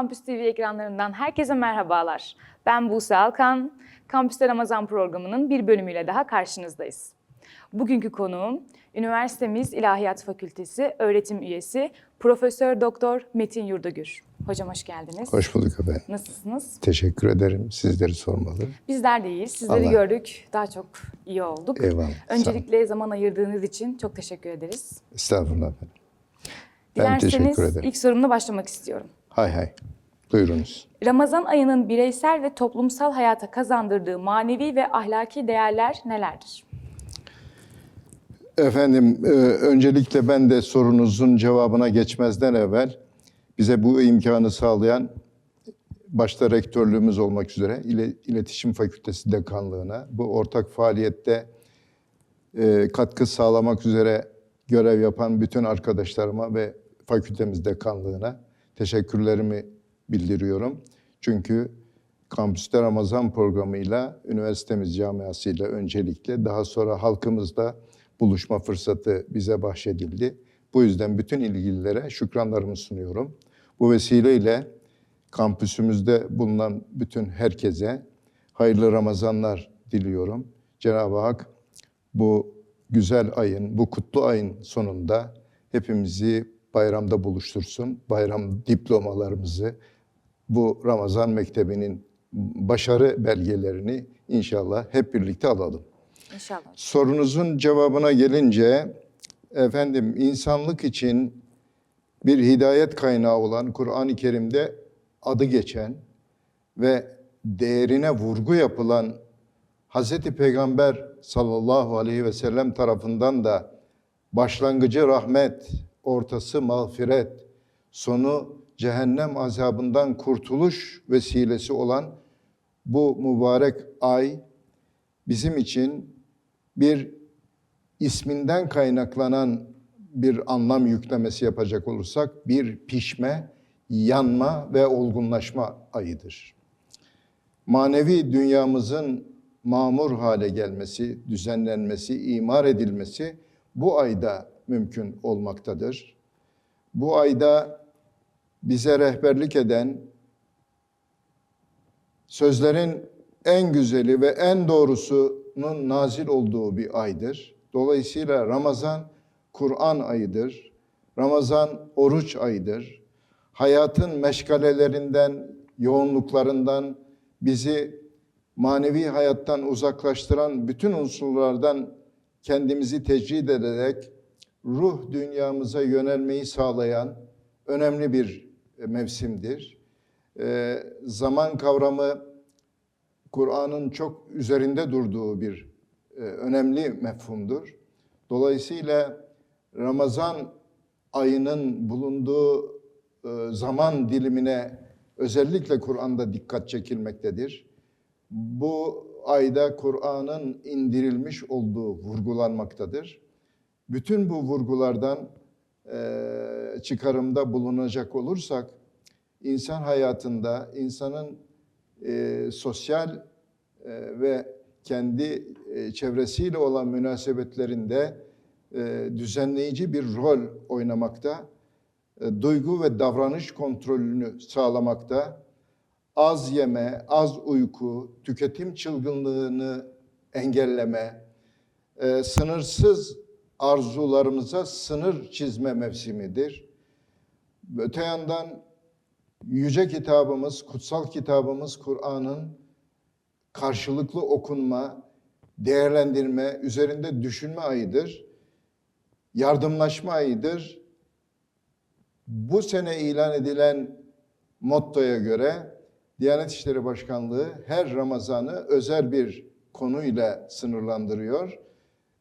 Kampüs TV ekranlarından herkese merhabalar. Ben Buse Alkan. Kampüste Ramazan programının bir bölümüyle daha karşınızdayız. Bugünkü konuğum üniversitemiz İlahiyat Fakültesi öğretim üyesi Profesör Doktor Metin Yurdagür. Hocam hoş geldiniz. Hoş bulduk efendim. Nasılsınız? Teşekkür ederim. Sizleri sormalı. Bizler de iyiyiz. Sizleri Allah- gördük. Daha çok iyi olduk. Eyvallah. Öncelikle zaman ayırdığınız için çok teşekkür ederiz. Estağfurullah efendim. Ben Dilerseniz teşekkür ederim. ilk sorumla başlamak istiyorum. Hay hay. Buyurunuz. Ramazan ayının bireysel ve toplumsal hayata kazandırdığı manevi ve ahlaki değerler nelerdir? Efendim, e, öncelikle ben de sorunuzun cevabına geçmezden evvel bize bu imkanı sağlayan başta rektörlüğümüz olmak üzere İle- İletişim Fakültesi Dekanlığı'na bu ortak faaliyette e, katkı sağlamak üzere görev yapan bütün arkadaşlarıma ve fakültemiz dekanlığına teşekkürlerimi bildiriyorum. Çünkü Kampüste Ramazan programıyla üniversitemiz camiasıyla öncelikle daha sonra halkımızla buluşma fırsatı bize bahşedildi. Bu yüzden bütün ilgililere şükranlarımı sunuyorum. Bu vesileyle kampüsümüzde bulunan bütün herkese hayırlı Ramazanlar diliyorum. Cenab-ı Hak bu güzel ayın, bu kutlu ayın sonunda hepimizi bayramda buluştursun. Bayram diplomalarımızı, bu Ramazan Mektebi'nin başarı belgelerini inşallah hep birlikte alalım. İnşallah. Sorunuzun cevabına gelince, efendim insanlık için bir hidayet kaynağı olan Kur'an-ı Kerim'de adı geçen ve değerine vurgu yapılan Hazreti Peygamber sallallahu aleyhi ve sellem tarafından da başlangıcı rahmet, ortası mağfiret, sonu cehennem azabından kurtuluş vesilesi olan bu mübarek ay bizim için bir isminden kaynaklanan bir anlam yüklemesi yapacak olursak bir pişme, yanma ve olgunlaşma ayıdır. Manevi dünyamızın mamur hale gelmesi, düzenlenmesi, imar edilmesi bu ayda mümkün olmaktadır. Bu ayda bize rehberlik eden sözlerin en güzeli ve en doğrusunun nazil olduğu bir aydır. Dolayısıyla Ramazan Kur'an ayıdır. Ramazan oruç ayıdır. Hayatın meşgalelerinden, yoğunluklarından bizi manevi hayattan uzaklaştıran bütün unsurlardan kendimizi tecrid ederek ruh dünyamıza yönelmeyi sağlayan önemli bir mevsimdir. Ee, zaman kavramı Kur'an'ın çok üzerinde durduğu bir e, önemli mefhumdur. Dolayısıyla Ramazan ayının bulunduğu e, zaman dilimine özellikle Kur'an'da dikkat çekilmektedir. Bu ayda Kur'an'ın indirilmiş olduğu vurgulanmaktadır. Bütün bu vurgulardan çıkarımda bulunacak olursak, insan hayatında insanın sosyal ve kendi çevresiyle olan münasebetlerinde düzenleyici bir rol oynamakta, e, duygu ve davranış kontrolünü sağlamakta, az yeme, az uyku, tüketim çılgınlığını engelleme, sınırsız arzularımıza sınır çizme mevsimidir. Öte yandan yüce kitabımız, kutsal kitabımız Kur'an'ın karşılıklı okunma, değerlendirme, üzerinde düşünme ayıdır. Yardımlaşma ayıdır. Bu sene ilan edilen mottoya göre Diyanet İşleri Başkanlığı her Ramazan'ı özel bir konuyla sınırlandırıyor.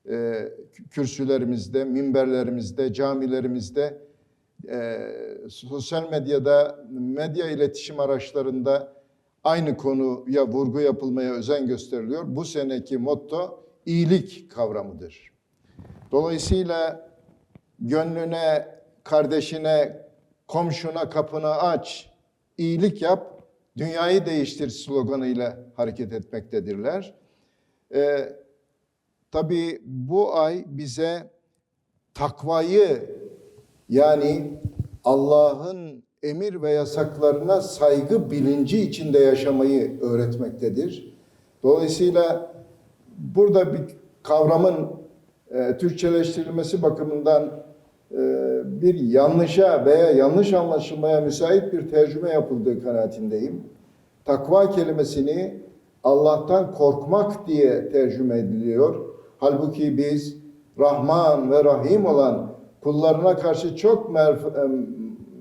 Ee, kürsülerimizde, minberlerimizde, camilerimizde, e, sosyal medyada, medya iletişim araçlarında aynı konuya vurgu yapılmaya özen gösteriliyor. Bu seneki motto iyilik kavramıdır. Dolayısıyla gönlüne, kardeşine, komşuna kapını aç, iyilik yap, dünyayı değiştir sloganıyla hareket etmektedirler. Ee, tabii bu ay bize takvayı yani Allah'ın emir ve yasaklarına saygı bilinci içinde yaşamayı öğretmektedir. Dolayısıyla burada bir kavramın e, Türkçeleştirilmesi bakımından e, bir yanlışa veya yanlış anlaşılmaya müsait bir tercüme yapıldığı kanaatindeyim. Takva kelimesini Allah'tan korkmak diye tercüme ediliyor. Halbuki biz Rahman ve Rahim olan kullarına karşı çok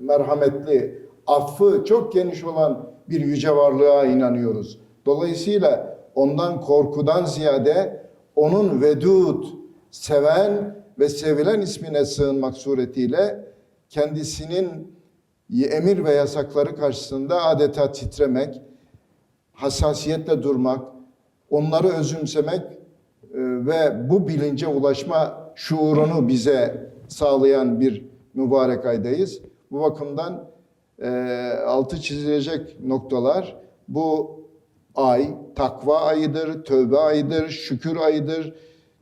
merhametli, affı çok geniş olan bir yüce varlığa inanıyoruz. Dolayısıyla ondan korkudan ziyade onun vedud, seven ve sevilen ismine sığınmak suretiyle kendisinin emir ve yasakları karşısında adeta titremek, hassasiyetle durmak, onları özümsemek ve bu bilince ulaşma şuurunu bize sağlayan bir mübarek aydayız. Bu bakımdan e, altı çizilecek noktalar bu ay takva ayıdır, tövbe ayıdır, şükür ayıdır,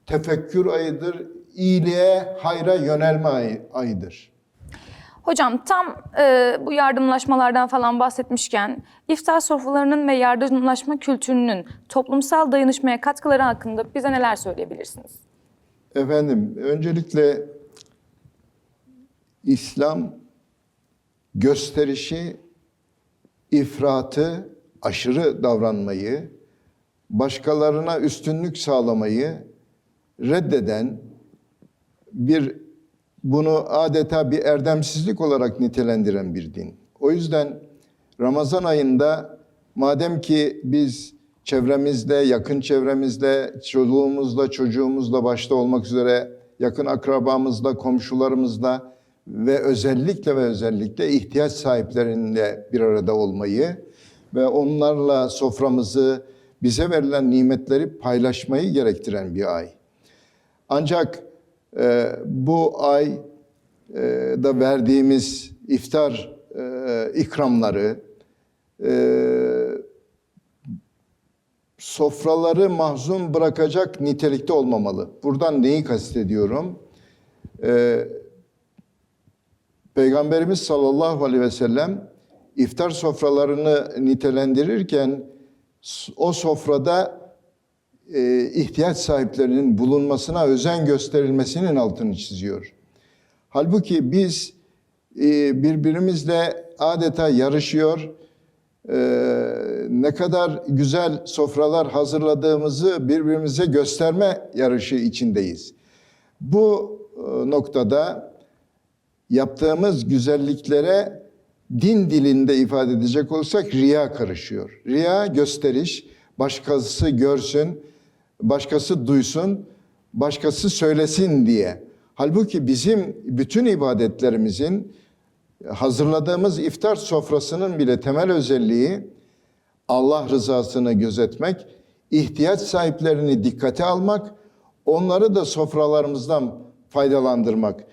tefekkür ayıdır, iyiliğe, hayra yönelme ay- ayıdır. Hocam tam e, bu yardımlaşmalardan falan bahsetmişken iftar sofralarının ve yardımlaşma kültürünün toplumsal dayanışmaya katkıları hakkında bize neler söyleyebilirsiniz? Efendim, öncelikle İslam gösterişi, ifratı, aşırı davranmayı, başkalarına üstünlük sağlamayı reddeden bir bunu adeta bir erdemsizlik olarak nitelendiren bir din. O yüzden Ramazan ayında madem ki biz çevremizde, yakın çevremizde, çoluğumuzla, çocuğumuzla başta olmak üzere yakın akrabamızla, komşularımızla ve özellikle ve özellikle ihtiyaç sahiplerinle bir arada olmayı ve onlarla soframızı, bize verilen nimetleri paylaşmayı gerektiren bir ay. Ancak e, bu ay e, da verdiğimiz iftar e, ikramları, e, sofraları mahzun bırakacak nitelikte olmamalı. Buradan neyi kastediyorum? E, Peygamberimiz sallallahu aleyhi ve sellem iftar sofralarını nitelendirirken o sofrada ihtiyaç sahiplerinin bulunmasına özen gösterilmesinin altını çiziyor. Halbuki biz e, birbirimizle adeta yarışıyor, e, ne kadar güzel sofralar hazırladığımızı birbirimize gösterme yarışı içindeyiz. Bu e, noktada yaptığımız güzelliklere din dilinde ifade edecek olursak riya karışıyor. Riya gösteriş, başkası görsün, başkası duysun, başkası söylesin diye. Halbuki bizim bütün ibadetlerimizin hazırladığımız iftar sofrasının bile temel özelliği Allah rızasını gözetmek, ihtiyaç sahiplerini dikkate almak, onları da sofralarımızdan faydalandırmak.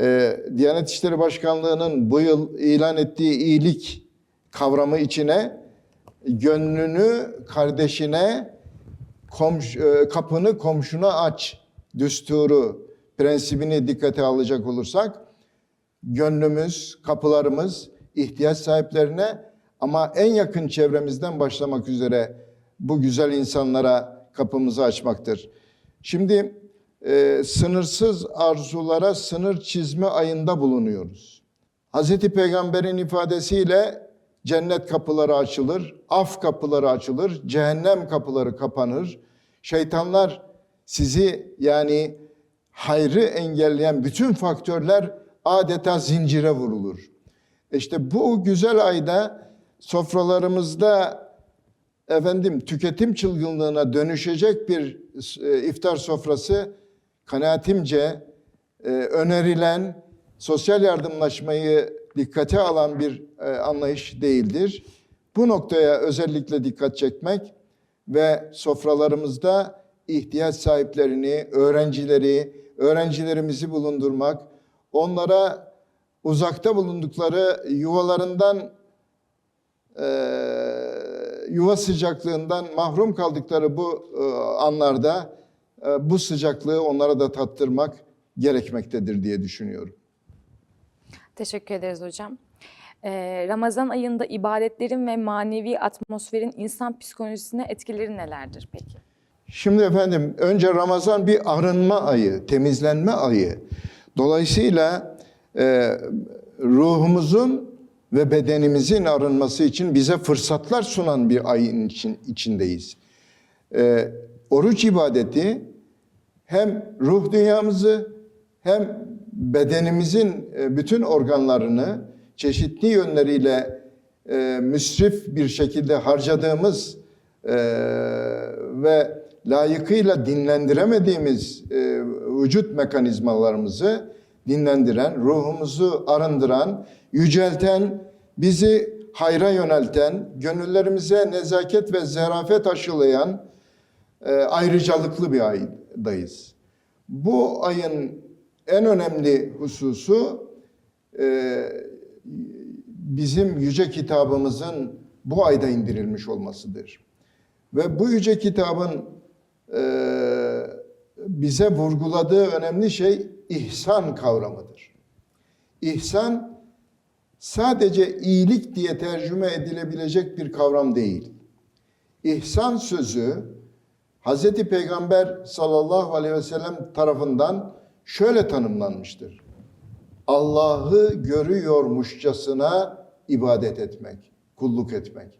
Ee, Diyanet İşleri Başkanlığı'nın bu yıl ilan ettiği iyilik kavramı içine gönlünü kardeşine, komş, e, kapını komşuna aç düsturu prensibini dikkate alacak olursak gönlümüz, kapılarımız ihtiyaç sahiplerine ama en yakın çevremizden başlamak üzere bu güzel insanlara kapımızı açmaktır. Şimdi e, sınırsız arzulara sınır çizme ayında bulunuyoruz. Hazreti Peygamber'in ifadesiyle cennet kapıları açılır, af kapıları açılır, cehennem kapıları kapanır. Şeytanlar sizi yani hayrı engelleyen bütün faktörler adeta zincire vurulur. İşte bu güzel ayda sofralarımızda efendim tüketim çılgınlığına dönüşecek bir e, iftar sofrası kanaatimce e, önerilen sosyal yardımlaşmayı dikkate alan bir e, anlayış değildir. Bu noktaya özellikle dikkat çekmek ve sofralarımızda ihtiyaç sahiplerini, öğrencileri, öğrencilerimizi bulundurmak, onlara uzakta bulundukları yuvalarından e, yuva sıcaklığından mahrum kaldıkları bu e, anlarda e, bu sıcaklığı onlara da tattırmak gerekmektedir diye düşünüyorum. Teşekkür ederiz hocam. Ee, Ramazan ayında ibadetlerin ve manevi atmosferin insan psikolojisine etkileri nelerdir peki? Şimdi efendim önce Ramazan bir arınma ayı, temizlenme ayı. Dolayısıyla e, ruhumuzun ve bedenimizin arınması için bize fırsatlar sunan bir ayın için, içindeyiz. E, oruç ibadeti hem ruh dünyamızı hem bedenimizin e, bütün organlarını çeşitli yönleriyle e, müsrif bir şekilde harcadığımız e, ve layıkıyla dinlendiremediğimiz vücut mekanizmalarımızı dinlendiren, ruhumuzu arındıran, yücelten, bizi hayra yönelten, gönüllerimize nezaket ve zarafet aşılayan ayrıcalıklı bir aydayız. Bu ayın en önemli hususu e, bizim yüce kitabımızın bu ayda indirilmiş olmasıdır. Ve bu yüce kitabın e, bize vurguladığı önemli şey ihsan kavramıdır. İhsan sadece iyilik diye tercüme edilebilecek bir kavram değil. İhsan sözü Hz. Peygamber sallallahu aleyhi ve sellem tarafından şöyle tanımlanmıştır. Allah'ı görüyormuşçasına ibadet etmek, kulluk etmek.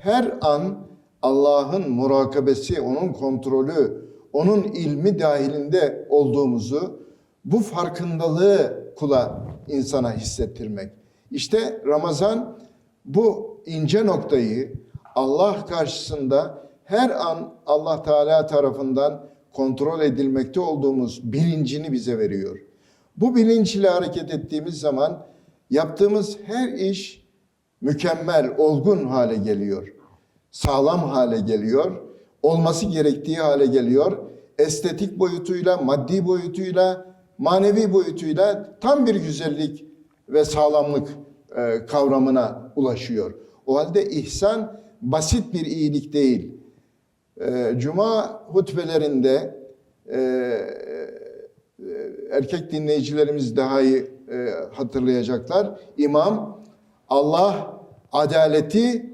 Her an Allah'ın murakabesi, onun kontrolü, onun ilmi dahilinde olduğumuzu bu farkındalığı kula insana hissettirmek. İşte Ramazan bu ince noktayı Allah karşısında her an Allah Teala tarafından kontrol edilmekte olduğumuz bilincini bize veriyor. Bu bilinçle hareket ettiğimiz zaman yaptığımız her iş mükemmel, olgun hale geliyor. Sağlam hale geliyor. Olması gerektiği hale geliyor. Estetik boyutuyla, maddi boyutuyla, manevi boyutuyla tam bir güzellik ve sağlamlık e, kavramına ulaşıyor. O halde ihsan basit bir iyilik değil. E, Cuma hutbelerinde e, erkek dinleyicilerimiz daha iyi e, hatırlayacaklar. İmam Allah adaleti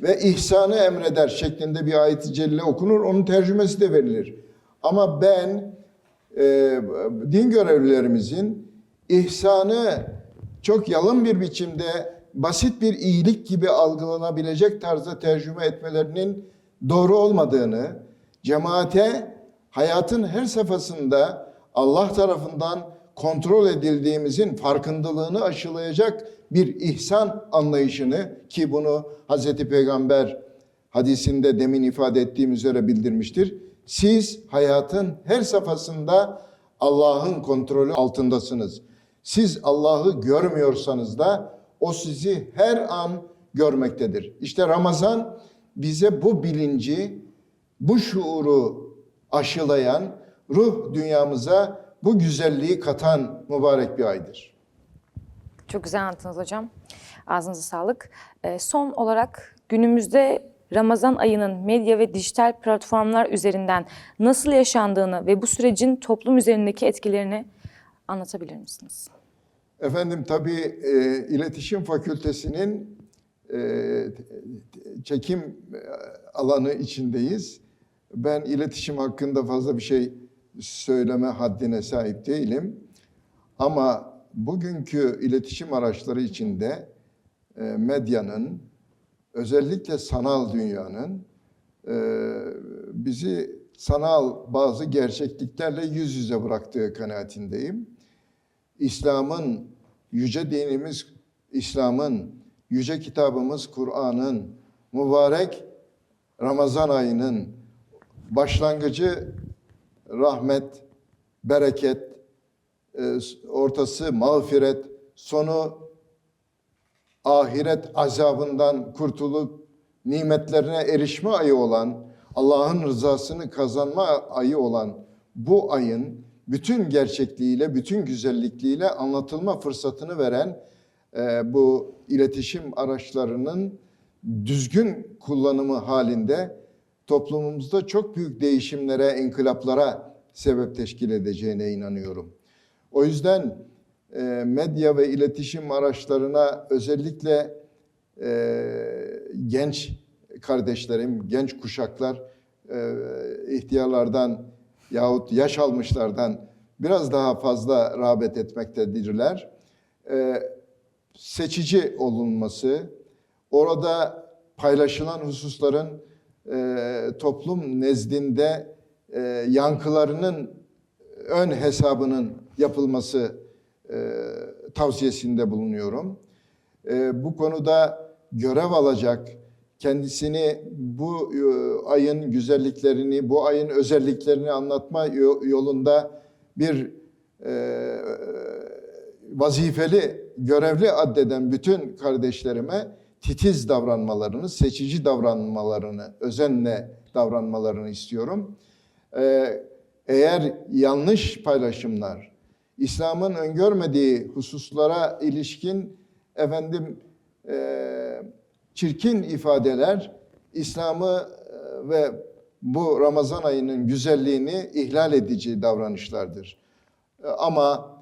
ve ihsanı emreder şeklinde bir ayet-i celile okunur. Onun tercümesi de verilir. Ama ben e, din görevlilerimizin ihsanı çok yalın bir biçimde basit bir iyilik gibi algılanabilecek tarzda tercüme etmelerinin doğru olmadığını, cemaate hayatın her safhasında Allah tarafından kontrol edildiğimizin farkındalığını aşılayacak bir ihsan anlayışını ki bunu Hazreti Peygamber hadisinde demin ifade ettiğim üzere bildirmiştir. Siz hayatın her safhasında Allah'ın kontrolü altındasınız. Siz Allah'ı görmüyorsanız da o sizi her an görmektedir. İşte Ramazan bize bu bilinci, bu şuuru aşılayan, ruh dünyamıza bu güzelliği katan mübarek bir aydır. Çok güzel anlattınız hocam. Ağzınıza sağlık. Ee, son olarak günümüzde Ramazan ayının medya ve dijital platformlar üzerinden nasıl yaşandığını ve bu sürecin toplum üzerindeki etkilerini anlatabilir misiniz? Efendim tabii e, iletişim fakültesinin e, çekim e, alanı içindeyiz. Ben iletişim hakkında fazla bir şey söyleme haddine sahip değilim. Ama bugünkü iletişim araçları içinde e, medyanın, özellikle sanal dünyanın e, bizi sanal bazı gerçekliklerle yüz yüze bıraktığı kanaatindeyim. İslam'ın, yüce dinimiz İslam'ın, yüce kitabımız Kur'an'ın, mübarek Ramazan ayının başlangıcı rahmet, bereket, e, ortası mağfiret, sonu ahiret azabından kurtulup nimetlerine erişme ayı olan, Allah'ın rızasını kazanma ayı olan bu ayın bütün gerçekliğiyle, bütün güzellikliğiyle anlatılma fırsatını veren bu iletişim araçlarının düzgün kullanımı halinde toplumumuzda çok büyük değişimlere, inkılaplara sebep teşkil edeceğine inanıyorum. O yüzden e, medya ve iletişim araçlarına özellikle e, genç kardeşlerim, genç kuşaklar e, ihtiyarlardan yahut yaş almışlardan biraz daha fazla rağbet etmektedirler. E, seçici olunması, orada paylaşılan hususların e, toplum nezdinde e, yankılarının ön hesabının yapılması e, tavsiyesinde bulunuyorum. E, bu konuda görev alacak, kendisini bu e, ayın güzelliklerini, bu ayın özelliklerini anlatma yo- yolunda bir e, vazifeli, görevli addeden bütün kardeşlerime titiz davranmalarını, seçici davranmalarını, özenle davranmalarını istiyorum. Ee, eğer yanlış paylaşımlar, İslam'ın öngörmediği hususlara ilişkin efendim e, çirkin ifadeler İslam'ı e, ve bu Ramazan ayının güzelliğini ihlal edici davranışlardır. Ama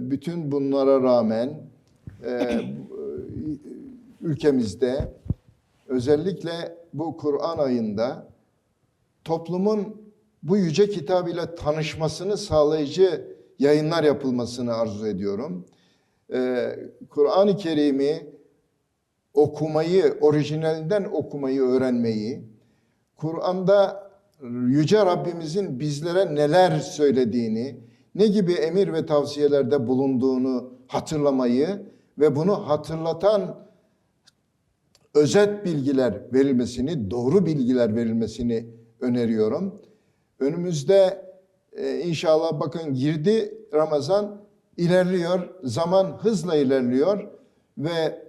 bütün bunlara rağmen e, ülkemizde özellikle bu Kur'an ayında toplumun bu yüce kitab ile tanışmasını sağlayıcı yayınlar yapılmasını arzu ediyorum. Ee, Kur'an-ı Kerim'i okumayı, orijinalinden okumayı öğrenmeyi, Kur'an'da Yüce Rabbimizin bizlere neler söylediğini, ne gibi emir ve tavsiyelerde bulunduğunu hatırlamayı ve bunu hatırlatan özet bilgiler verilmesini, doğru bilgiler verilmesini öneriyorum. Önümüzde e, inşallah bakın girdi Ramazan ilerliyor, zaman hızla ilerliyor ve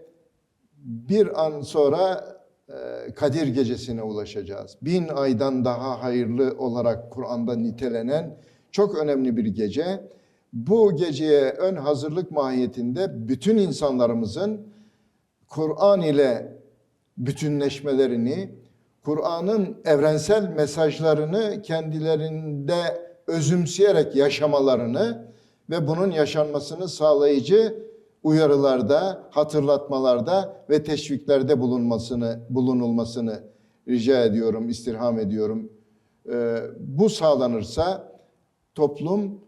bir an sonra e, Kadir Gecesi'ne ulaşacağız. Bin aydan daha hayırlı olarak Kur'an'da nitelenen çok önemli bir gece. Bu geceye ön hazırlık mahiyetinde bütün insanlarımızın Kur'an ile bütünleşmelerini, Kur'an'ın evrensel mesajlarını kendilerinde özümseyerek yaşamalarını ve bunun yaşanmasını sağlayıcı uyarılarda, hatırlatmalarda ve teşviklerde bulunmasını bulunulmasını rica ediyorum, istirham ediyorum. Ee, bu sağlanırsa toplum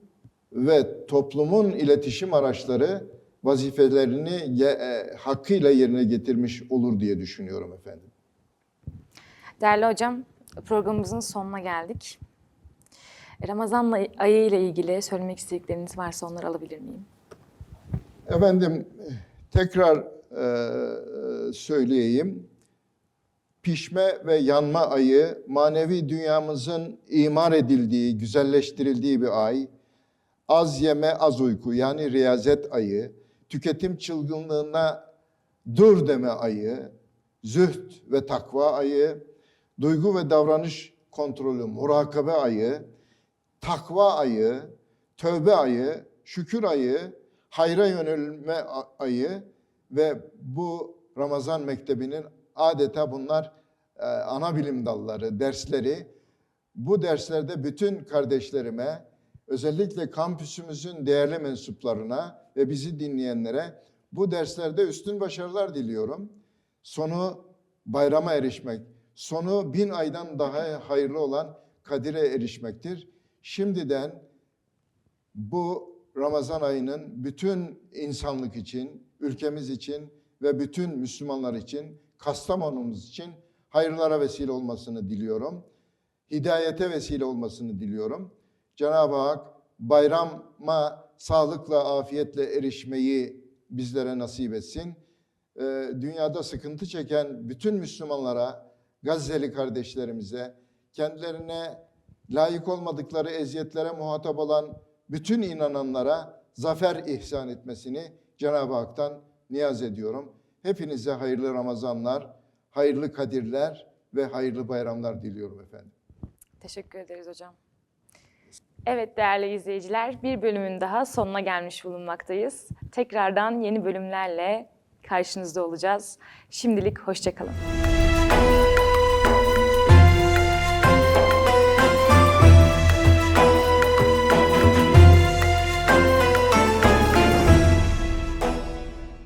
ve toplumun iletişim araçları vazifelerini ye- e, hakkıyla yerine getirmiş olur diye düşünüyorum efendim. Değerli hocam, programımızın sonuna geldik. Ramazan ayı ile ilgili söylemek istedikleriniz varsa onları alabilir miyim? Efendim tekrar e, söyleyeyim. Pişme ve yanma ayı manevi dünyamızın imar edildiği, güzelleştirildiği bir ay. Az yeme, az uyku yani riyazet ayı, tüketim çılgınlığına dur deme ayı, zühd ve takva ayı, duygu ve davranış kontrolü, murakabe ayı, takva ayı, tövbe ayı, şükür ayı, hayra yönelme ayı ve bu Ramazan Mektebi'nin adeta bunlar e, ana bilim dalları, dersleri. Bu derslerde bütün kardeşlerime, özellikle kampüsümüzün değerli mensuplarına ve bizi dinleyenlere bu derslerde üstün başarılar diliyorum. Sonu bayrama erişmek, sonu bin aydan daha hayırlı olan Kadir'e erişmektir. Şimdiden bu Ramazan ayının bütün insanlık için, ülkemiz için ve bütün Müslümanlar için, Kastamonumuz için hayırlara vesile olmasını diliyorum. Hidayete vesile olmasını diliyorum. Cenab-ı Hak bayrama sağlıkla, afiyetle erişmeyi bizlere nasip etsin. Ee, dünyada sıkıntı çeken bütün Müslümanlara, Gazze'li kardeşlerimize, kendilerine layık olmadıkları eziyetlere muhatap olan bütün inananlara zafer ihsan etmesini Cenab-ı Hak'tan niyaz ediyorum. Hepinize hayırlı Ramazanlar, hayırlı Kadirler ve hayırlı bayramlar diliyorum efendim. Teşekkür ederiz hocam. Evet değerli izleyiciler, bir bölümün daha sonuna gelmiş bulunmaktayız. Tekrardan yeni bölümlerle karşınızda olacağız. Şimdilik hoşçakalın.